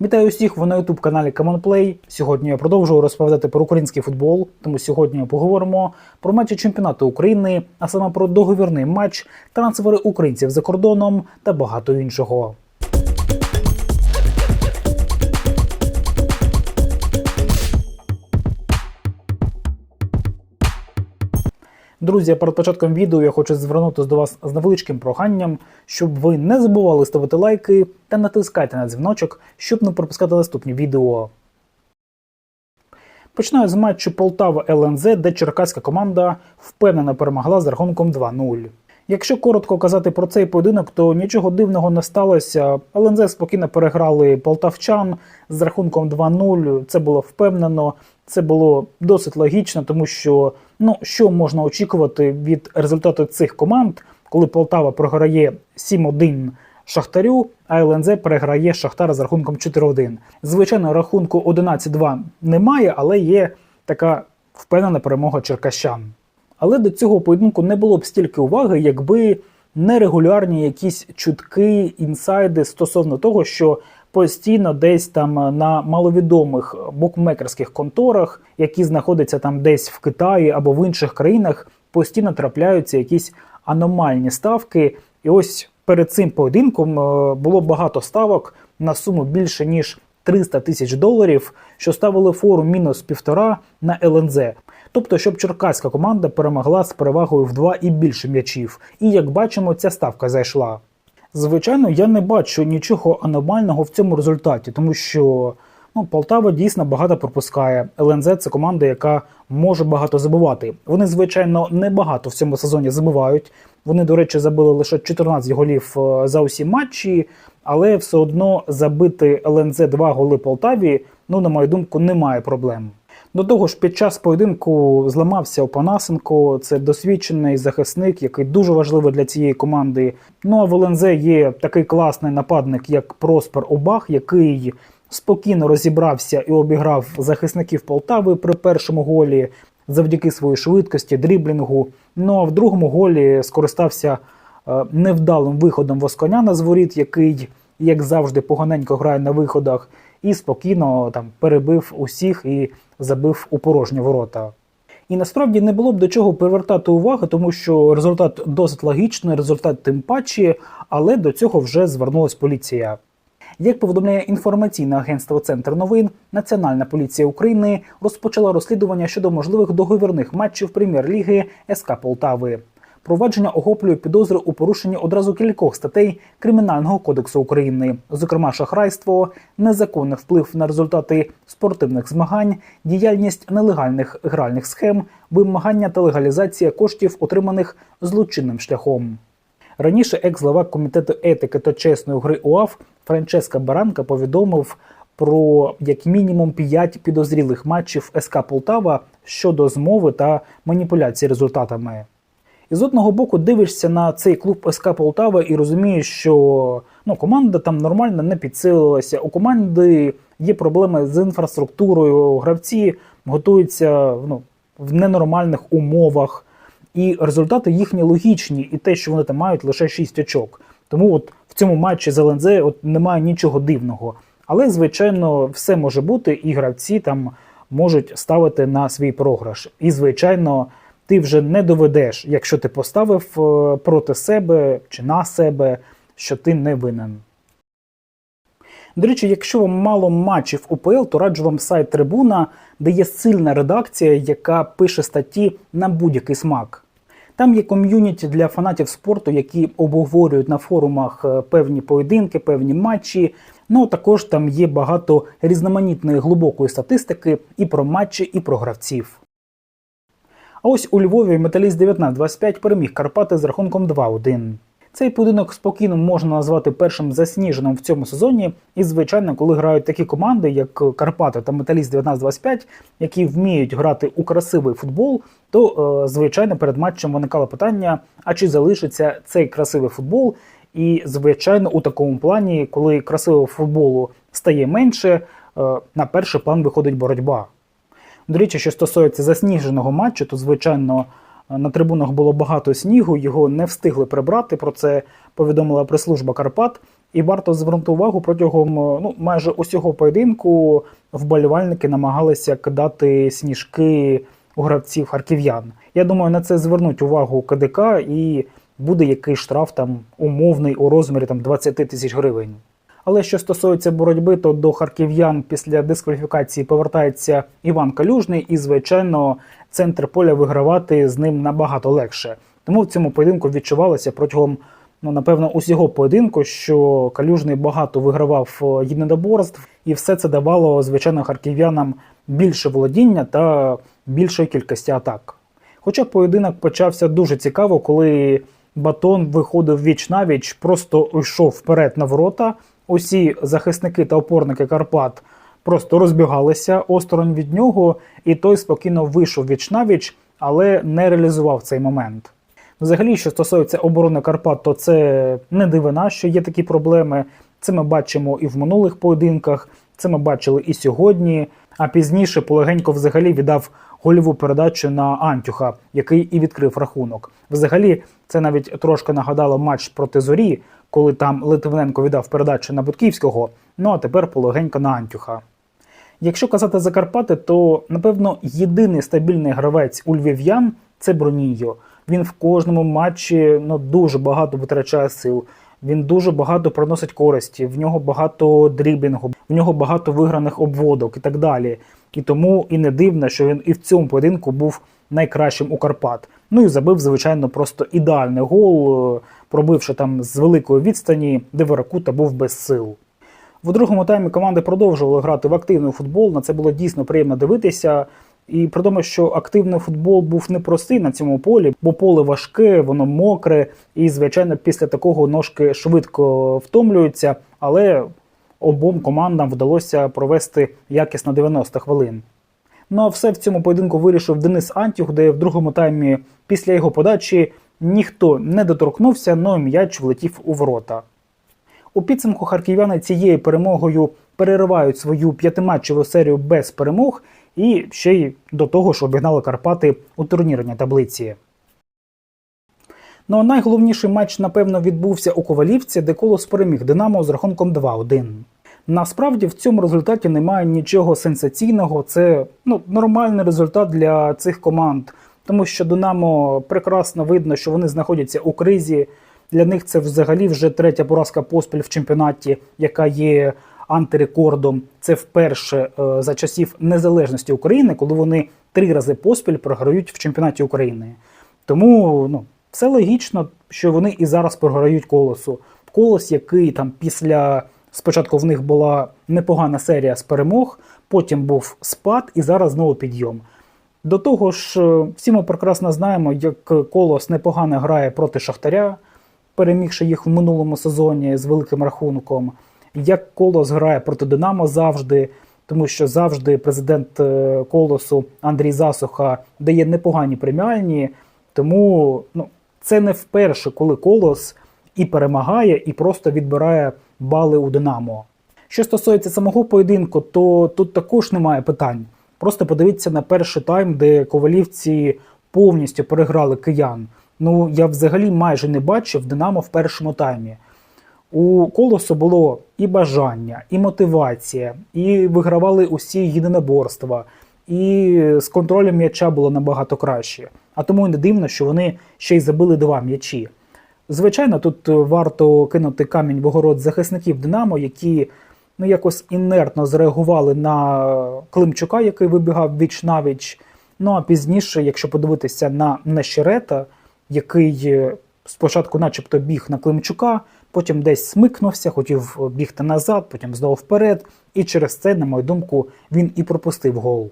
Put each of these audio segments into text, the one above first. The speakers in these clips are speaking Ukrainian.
Вітаю усіх ви на youtube каналі CommonPlay. Сьогодні я продовжую розповідати про український футбол. Тому сьогодні поговоримо про матчі чемпіонату України, а саме про договірний матч, трансфери українців за кордоном та багато іншого. Друзі, перед початком відео я хочу звернутися до вас з невеличким проханням, щоб ви не забували ставити лайки та натискайте на дзвіночок, щоб не пропускати наступні відео. Починаю з матчу Полтава ЛНЗ, де черкаська команда впевнено перемогла з рахунком 2-0. Якщо коротко казати про цей поєдинок, то нічого дивного не сталося. ЛНЗ спокійно переграли полтавчан з рахунком 2-0. Це було впевнено, це було досить логічно, тому що ну що можна очікувати від результату цих команд, коли Полтава програє 7-1 Шахтарю, а ЛНЗ переграє Шахтар з рахунком 4-1. Звичайно, рахунку 11-2 немає, але є така впевнена перемога черкащан. Але до цього поєдинку не було б стільки уваги, якби нерегулярні якісь чутки, інсайди стосовно того, що постійно десь там на маловідомих букмекерських конторах, які знаходяться там десь в Китаї або в інших країнах, постійно трапляються якісь аномальні ставки. І ось перед цим поєдинком е, було багато ставок на суму більше ніж 300 тисяч доларів, що ставили фору мінус півтора на ЛНЗ. Тобто, щоб черкаська команда перемогла з перевагою в два і більше м'ячів. І як бачимо, ця ставка зайшла. Звичайно, я не бачу нічого аномального в цьому результаті, тому що ну, Полтава дійсно багато пропускає. ЛНЗ це команда, яка може багато забивати. Вони, звичайно, не багато в цьому сезоні забивають. Вони, до речі, забили лише 14 голів е, за усі матчі, але все одно забити ЛНЗ два голи Полтаві, ну, на мою думку, немає проблем. До того ж, під час поєдинку зламався Опанасенко, це досвідчений захисник, який дуже важливий для цієї команди. Ну а в ЛНЗ є такий класний нападник, як Проспер Обах, який спокійно розібрався і обіграв захисників Полтави при першому голі завдяки своїй швидкості, дріблінгу. Ну а в другому голі скористався е, невдалим виходом Восконяна з воріт, який, як завжди, поганенько грає на виходах, і спокійно там перебив усіх і забив у порожні ворота. І насправді не було б до чого привертати увагу, тому що результат досить логічний, результат тим паче, але до цього вже звернулась поліція. Як повідомляє інформаційне агентство Центр новин, Національна поліція України розпочала розслідування щодо можливих договірних матчів прем'єр-ліги СК Полтави. Провадження охоплює підозри у порушенні одразу кількох статей Кримінального кодексу України, зокрема шахрайство, незаконний вплив на результати спортивних змагань, діяльність нелегальних гральних схем, вимагання та легалізація коштів, отриманих злочинним шляхом. Раніше екс-глава комітету етики та чесної гри УАФ Франческа Баранка повідомив про як мінімум 5 підозрілих матчів СК Полтава щодо змови та маніпуляції результатами. І з одного боку дивишся на цей клуб СК Полтава і розумієш, що ну, команда там нормально не підсилилася. У команди є проблеми з інфраструктурою, гравці готуються ну, в ненормальних умовах. І результати їхні логічні, і те, що вони там мають лише 6 очок. Тому от в цьому матчі з ЛНЗ от немає нічого дивного. Але, звичайно, все може бути, і гравці там можуть ставити на свій програш. І, звичайно, ти вже не доведеш, якщо ти поставив е, проти себе чи на себе, що ти не винен. До речі, якщо вам мало матчів УПЛ, то раджу вам сайт Трибуна, де є сильна редакція, яка пише статті на будь-який смак. Там є ком'юніті для фанатів спорту, які обговорюють на форумах е, певні поєдинки, певні матчі. Ну також там є багато різноманітної глибокої статистики і про матчі, і про гравців. Ось у Львові металіст 19-25 переміг Карпати з рахунком 2-1. Цей поєдинок спокійно можна назвати першим засніженим в цьому сезоні. І, звичайно, коли грають такі команди, як Карпати та Металіст 19-25, які вміють грати у красивий футбол, то, е, звичайно, перед матчем виникало питання: а чи залишиться цей красивий футбол? І, звичайно, у такому плані, коли красивого футболу стає менше, е, на перший план виходить боротьба. До речі, що стосується засніженого матчу, то звичайно на трибунах було багато снігу, його не встигли прибрати. Про це повідомила прес-служба Карпат. І варто звернути увагу протягом ну, майже усього поєдинку вболівальники намагалися кидати сніжки у гравців харків'ян. Я думаю, на це звернуть увагу КДК і буде якийсь штраф там умовний у розмірі там 20 тисяч гривень. Але що стосується боротьби, то до харків'ян після дискваліфікації повертається Іван Калюжний, і, звичайно, центр поля вигравати з ним набагато легше. Тому в цьому поєдинку відчувалося протягом, ну напевно, усього поєдинку, що Калюжний багато вигравав е, єдиноборств, і все це давало, звичайно, харків'янам більше володіння та більшої кількості атак. Хоча поєдинок почався дуже цікаво, коли батон виходив віч навіч, просто йшов вперед на ворота. Усі захисники та опорники Карпат просто розбігалися осторонь від нього, і той спокійно вийшов віч навіч, але не реалізував цей момент. Взагалі, що стосується оборони Карпат, то це не дивина, що є такі проблеми. Це ми бачимо і в минулих поєдинках, це ми бачили і сьогодні. А пізніше Полегенько взагалі віддав гольову передачу на Антюха, який і відкрив рахунок. Взагалі, це навіть трошки нагадало матч проти зорі, коли там Литвиненко віддав передачу на Бутківського. Ну а тепер Полегенько на Антюха. Якщо казати Закарпати, то напевно єдиний стабільний гравець у львів'ян це Броніньо. Він в кожному матчі ну, дуже багато витрачає сил. Він дуже багато приносить користі, в нього багато дрібінгу, в нього багато виграних обводок і так далі. І тому і не дивно, що він і в цьому поєдинку був найкращим у Карпат. Ну і забив, звичайно, просто ідеальний гол, е, пробивши там з великої відстані, де Веракута був без сил. В другому таймі команди продовжували грати в активний футбол. На це було дійсно приємно дивитися. І при тому, що активний футбол був непростий на цьому полі, бо поле важке, воно мокре, і, звичайно, після такого ножки швидко втомлюються, але обом командам вдалося провести якісно 90 хвилин. Ну а все в цьому поєдинку вирішив Денис Антюх, де в другому таймі після його подачі ніхто не доторкнувся, но м'яч влетів у ворота. У підсумку харків'яни цією перемогою переривають свою п'ятиматчеву серію без перемог і ще й до того ж обігнали Карпати у турнірній таблиці. Ну а найголовніший матч, напевно, відбувся у Ковалівці, де колос переміг Динамо з рахунком 2-1. Насправді в цьому результаті немає нічого сенсаційного. Це ну, нормальний результат для цих команд, тому що Динамо прекрасно видно, що вони знаходяться у кризі. Для них це взагалі вже третя поразка поспіль в чемпіонаті, яка є антирекордом. Це вперше е, за часів незалежності України, коли вони три рази поспіль програють в чемпіонаті України. Тому ну, все логічно, що вони і зараз програють колосу. Колос, який там після спочатку в них була непогана серія з перемог, потім був спад і зараз знову підйом. До того ж, е, всі ми прекрасно знаємо, як колос непогано грає проти Шахтаря, перемігши їх в минулому сезоні з великим рахунком. Як колос грає проти Динамо завжди, тому що завжди президент е, колосу Андрій Засуха дає непогані преміальні. Тому ну, це не вперше, коли колос і перемагає, і просто відбирає бали у Динамо. Що стосується самого поєдинку, то тут також немає питань. Просто подивіться на перший тайм, де ковалівці повністю переграли киян. Ну я взагалі майже не бачив Динамо в першому таймі. У колосу було і бажання, і мотивація, і вигравали усі єдиноборства, і з контролем м'яча було набагато краще. А тому не дивно, що вони ще й забили два м'ячі. Звичайно, тут варто кинути камінь в огород захисників Динамо, які ну якось інертно зреагували на Климчука, який вибігав віч навіч. Ну а пізніше, якщо подивитися на Нещерета, який спочатку, начебто, біг на Климчука, потім десь смикнувся, хотів бігти назад, потім знову вперед, і через це, на мою думку, він і пропустив гол.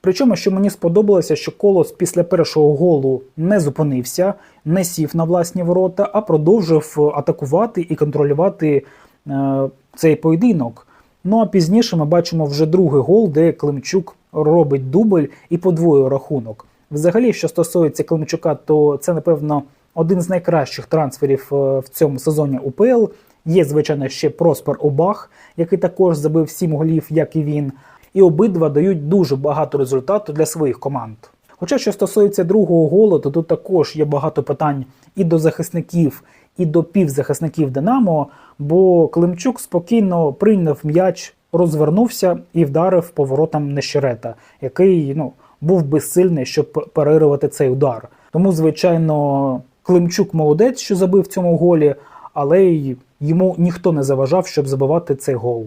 Причому, що мені сподобалося, що колос після першого голу не зупинився, не сів на власні ворота, а продовжив атакувати і контролювати е, цей поєдинок. Ну а пізніше ми бачимо вже другий гол, де Климчук робить дубль і подвоює рахунок. Взагалі, що стосується Климчука, то це, напевно, один з найкращих трансферів е, в цьому сезоні УПЛ. Є, звичайно, ще Проспер Обах, який також забив 7 голів, як і він. І обидва дають дуже багато результату для своїх команд. Хоча, що стосується другого голу, то тут також є багато питань і до захисників, і до півзахисників Динамо, бо Климчук спокійно прийняв м'яч, розвернувся і вдарив поворотом Нещерета, який ну, був безсильний, щоб перервати цей удар. Тому, звичайно, Климчук молодець, що забив в цьому голі, але й йому ніхто не заважав, щоб забивати цей гол.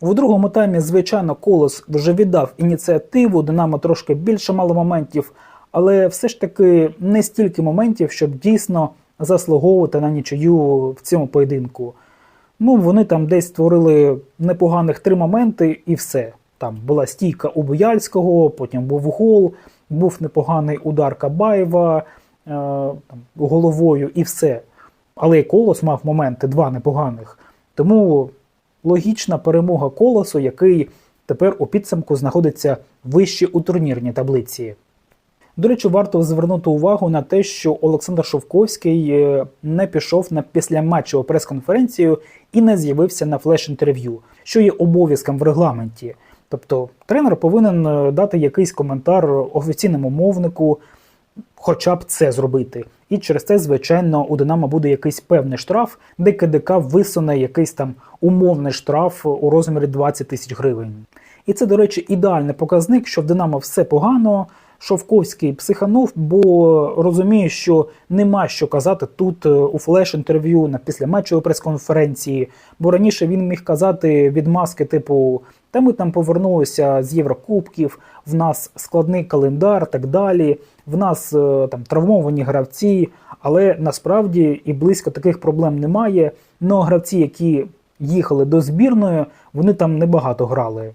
У другому таймі, звичайно, Колос вже віддав ініціативу, Динамо трошки більше мало моментів, але все ж таки не стільки моментів, щоб дійсно заслуговувати на нічию в цьому поєдинку. Ну, вони там десь створили непоганих три моменти і все. Там була стійка у Буяльського, потім був гол, був непоганий удар Кабаєва там, головою і все. Але Колос мав моменти два непоганих. Тому логічна перемога Колосу, який тепер у підсумку знаходиться вище у турнірній таблиці. До речі, варто звернути увагу на те, що Олександр Шовковський е, не пішов на післяматчеву прес-конференцію і не з'явився на флеш-інтерв'ю, що є обов'язком в регламенті. Тобто тренер повинен е, дати якийсь коментар офіційному мовнику, хоча б це зробити. І через це, звичайно, у Динамо буде якийсь певний штраф, де КДК висуне якийсь там умовний штраф у розмірі 20 тисяч гривень. І це, до речі, ідеальний показник, що в Динамо все погано. Шовковський психанув, бо розуміє, що нема що казати тут е, у флеш-інтерв'ю на післяматчевій прес-конференції. Бо раніше він міг казати відмазки, типу, та ми там повернулися з Єврокубків, в нас складний календар, так далі. В нас е, там травмовані гравці, але насправді і близько таких проблем немає. Ну а гравці, які їхали до збірної, вони там небагато грали.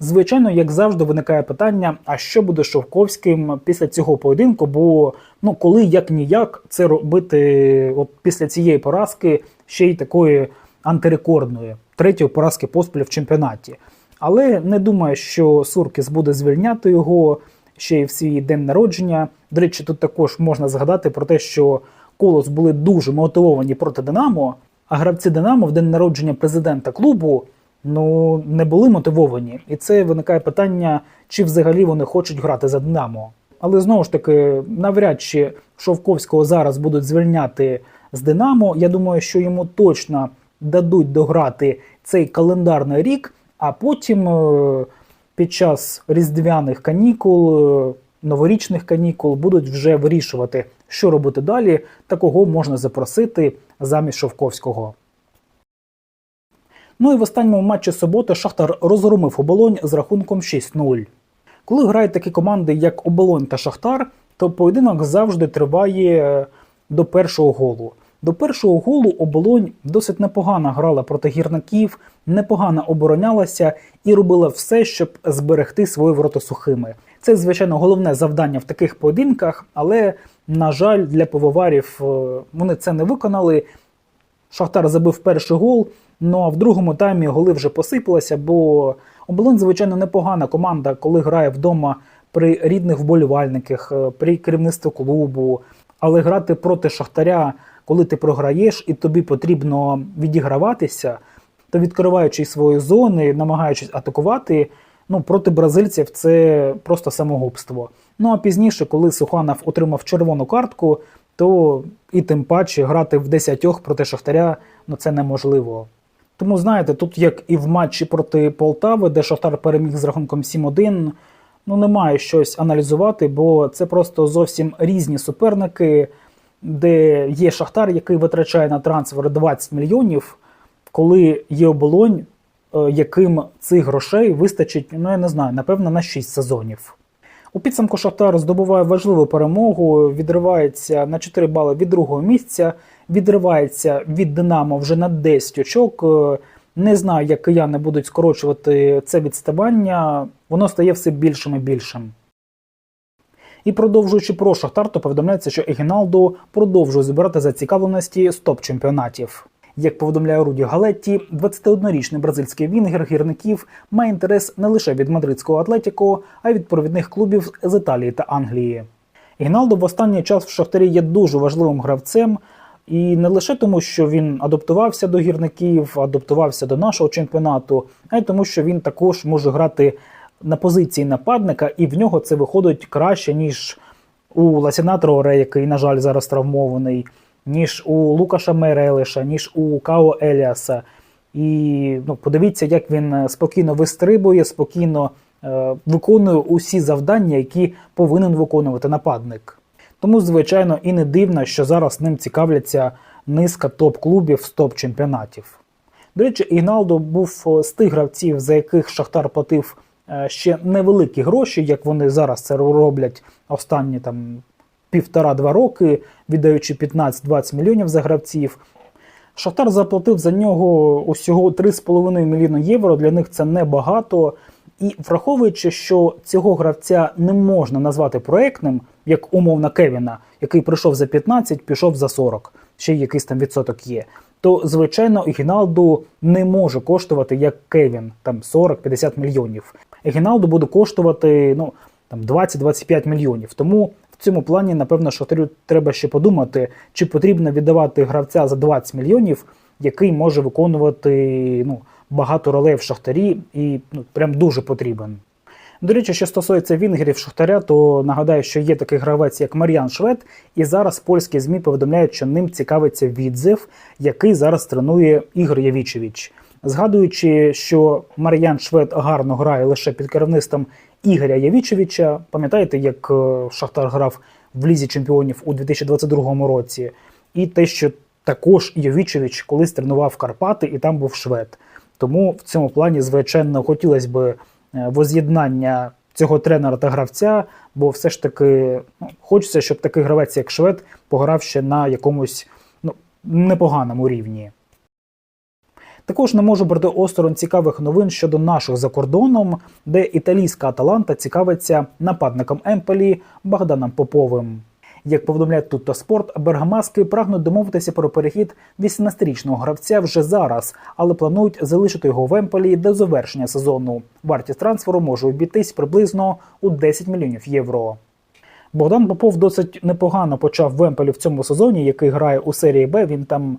Звичайно, як завжди, виникає питання: а що буде Шовковським після цього поєдинку? Бо ну коли як ніяк це робити, от після цієї поразки ще й такої антирекордної, третьої поразки поспіль в чемпіонаті. Але не думаю, що Суркіс буде звільняти його ще й в свій день народження. До речі, тут також можна згадати про те, що колос були дуже мотивовані проти Динамо, а гравці Динамо в день народження президента клубу ну не були мотивовані. І це виникає питання, чи взагалі вони хочуть грати за Динамо. Але знову ж таки, навряд чи Шовковського зараз будуть звільняти з Динамо. Я думаю, що йому точно дадуть дограти цей календарний рік, а потім е, під час різдвяних канікул, е, новорічних канікул будуть вже вирішувати, що робити далі та кого можна запросити замість Шовковського. Ну і в останньому матчі суботи Шахтар розгромив оболонь з рахунком 6-0. Коли грають такі команди, як Оболонь та Шахтар, то поєдинок завжди триває до першого голу. До першого голу оболонь досить непогано грала проти гірників, непогано оборонялася і робила все, щоб зберегти свої ворота сухими. Це, звичайно, головне завдання в таких поєдинках, але, на жаль, для пивоварів е, вони це не виконали. Шахтар забив перший гол, ну а в другому таймі голи вже посипалися, бо оболонь, звичайно, непогана команда, коли грає вдома при рідних вболівальниках, е, при керівництві клубу. Але грати проти Шахтаря, коли ти програєш і тобі потрібно відіграватися, то відкриваючи свої зони, намагаючись атакувати, ну проти бразильців це просто самогубство. Ну а пізніше, коли Суханов отримав червону картку, то і тим паче грати в десятьох проти Шахтаря ну це неможливо. Тому знаєте, тут як і в матчі проти Полтави, де Шахтар переміг з рахунком 7-1, ну немає щось аналізувати, бо це просто зовсім різні суперники, де є Шахтар, який витрачає на трансфер 20 мільйонів, коли є оболонь, е, яким цих грошей вистачить, ну я не знаю, напевно, на 6 сезонів. У підсумку Шахтар здобуває важливу перемогу, відривається на 4 бали від другого місця, відривається від Динамо вже на 10 очок. Е, Не знаю, як кияни будуть скорочувати це відставання, воно стає все більшим і більшим. І продовжуючи про Шахтар, то повідомляється, що Егіналдо продовжує збирати зацікавленості з топ-чемпіонатів. Як повідомляє Руді Галетті, 21-річний бразильський вінгер гірників має інтерес не лише від мадридського Атлетіко, а й від провідних клубів з Італії та Англії. Гіналдо в останній час в Шахтарі є дуже важливим гравцем, і не лише тому, що він адаптувався до гірників, адаптувався до нашого чемпіонату, а й тому, що він також може грати на позиції нападника, і в нього це виходить краще, ніж у Ласіна Троре, який, на жаль, зараз травмований. ніж у Лукаша Мерелиша, ніж у Као Еліаса. І ну, подивіться, як він е, спокійно вистрибує, спокійно е, виконує усі завдання, які повинен виконувати нападник. Тому, звичайно, і не дивно, що зараз ним цікавляться низка топ-клубів з топ-чемпіонатів. До речі, Ігналдо був е, з тих гравців, за яких Шахтар платив ще невеликі гроші, як вони зараз це роблять останні там півтора-два роки, віддаючи 15-20 мільйонів за гравців. Шахтар заплатив за нього усього 3,5 мільйони євро. Для них це небагато. І враховуючи, що цього гравця не можна назвати проектним, як умовна Кевіна, який прийшов за 15, пішов за 40, ще якийсь там відсоток є. То звичайно, Гіналду не може коштувати як Кевін, там 40-50 мільйонів. Гіналду буде коштувати ну там 20-25 мільйонів. Тому в цьому плані, напевно, Шахтарю треба ще подумати, чи потрібно віддавати гравця за 20 мільйонів, який може виконувати ну, багато ролей в Шахтарі і ну, прям дуже потрібен. До речі, що стосується вінгерів Шахтаря, то нагадаю, що є такий гравець, як Мар'ян Швед, і зараз польські ЗМІ повідомляють, що ним цікавиться відзив, який зараз тренує Ігор Явічевич. Згадуючи, що Мар'ян Швед гарно грає лише під керівництвом Ігоря Явічевича, пам'ятаєте, як е, Шахтар грав в Лізі чемпіонів у 2022 році, і те, що також Явічевич колись тренував Карпати, і там був швед. Тому в цьому плані, звичайно, хотілося б е, воз'єднання цього тренера та гравця, бо все ж таки ну, хочеться, щоб такий гравець, як швед, пограв ще на якомусь ну, непоганому рівні. Також не можу брати осторонь цікавих новин щодо наших за кордоном, де італійська Аталанта цікавиться нападником Емполі Богданом Поповим. Як повідомляє Тутто Спорт, бергамаски прагнуть домовитися про перехід 18-річного гравця вже зараз, але планують залишити його в Емполі до завершення сезону. Вартість трансферу може обійтись приблизно у 10 мільйонів євро. Богдан Попов досить непогано почав в Емполі в цьому сезоні, який грає у серії Б. Він там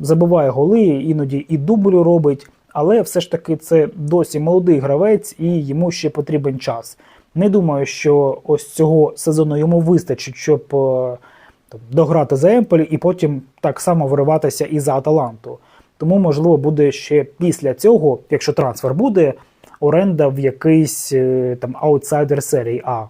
забиває голи, іноді і дублю робить, але все ж таки це досі молодий гравець і йому ще потрібен час. Не думаю, що ось цього сезону йому вистачить, щоб е, там, дограти за Емполі і потім так само вириватися і за Аталанту. Тому, можливо, буде ще після цього, якщо трансфер буде, оренда в якийсь е, там аутсайдер серії А.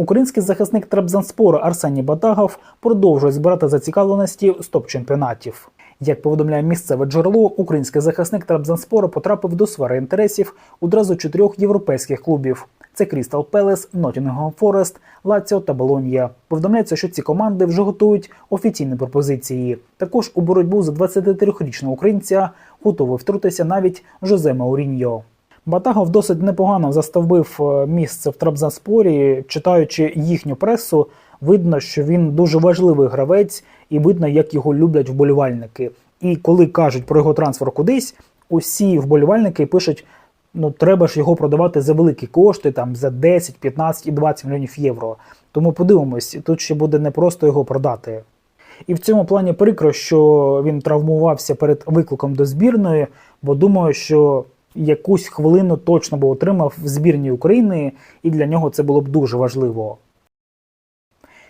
Український захисник Трабзанспору Арсеній Батагов продовжує збирати зацікавленості з топ-чемпіонатів. Як повідомляє місцеве джерело, український захисник Трабзанспору потрапив до сфери інтересів одразу чотирьох європейських клубів: це Крістал Пелес, Ноттінгем Форест, Лаціо та Болонья. Повідомляється, що ці команди вже готують офіційні пропозиції. Також у боротьбу за 23-річного українця готовий втрутитися навіть Жозе Мауріньо. Батагов досить непогано заставив е, місце в Трабзанспорі. Читаючи їхню пресу, видно, що він дуже важливий гравець, і видно, як його люблять вболівальники. І коли кажуть про його трансфер кудись, усі вболівальники пишуть: ну треба ж його продавати за великі кошти, там за 10, 15 і 20 мільйонів євро. Тому подивимось, тут ще буде не просто його продати. І в цьому плані прикро, що він травмувався перед викликом до збірної, бо думаю, що якусь хвилину точно би отримав в збірній України, і для нього це було б дуже важливо.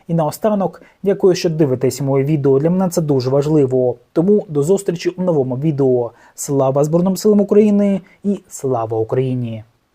І наостанок, дякую, що дивитесь моє відео. Для мене це дуже важливо. Тому до зустрічі у новому відео. Слава Збройним силам України і слава Україні!